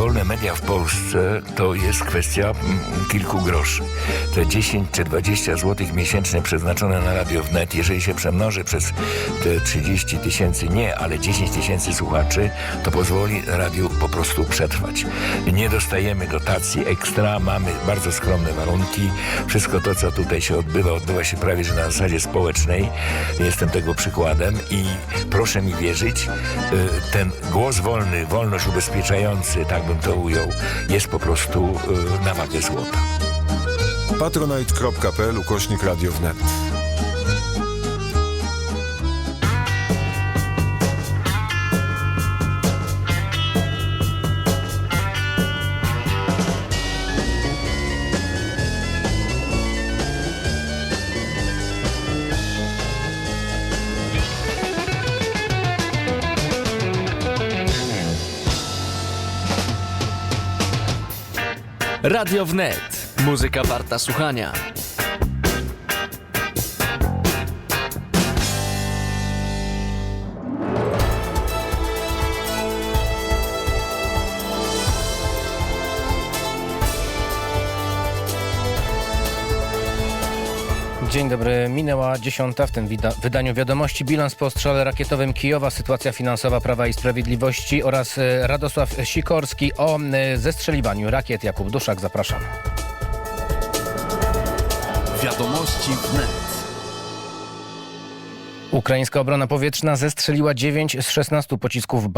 wolne media w Polsce to jest kwestia mm, kilku groszy. Te 10 czy 20 zł miesięcznie przeznaczone na Radio Wnet, jeżeli się przemnoży przez te 30 tysięcy, nie, ale 10 tysięcy słuchaczy, to pozwoli radiu po prostu przetrwać. Nie dostajemy dotacji ekstra, mamy bardzo skromne warunki. Wszystko to, co tutaj się odbywa, odbywa się prawie że na zasadzie społecznej. Jestem tego przykładem i proszę mi wierzyć, y, ten głos wolny, wolność ubezpieczający, tak bym to ujął, jest po prostu y, na wagę złota. patronite.pl ukośnik Radio Wnet. Radio Wnet. Muzyka warta słuchania. Dzień dobry, minęła dziesiąta w tym wydaniu wiadomości. Bilans po ostrzale rakietowym Kijowa, sytuacja finansowa Prawa i Sprawiedliwości oraz e, Radosław Sikorski o e, zestrzeliwaniu rakiet. Jakub Duszak, zapraszam. Wiadomości Wnet. Ukraińska obrona powietrzna zestrzeliła 9 z 16 pocisków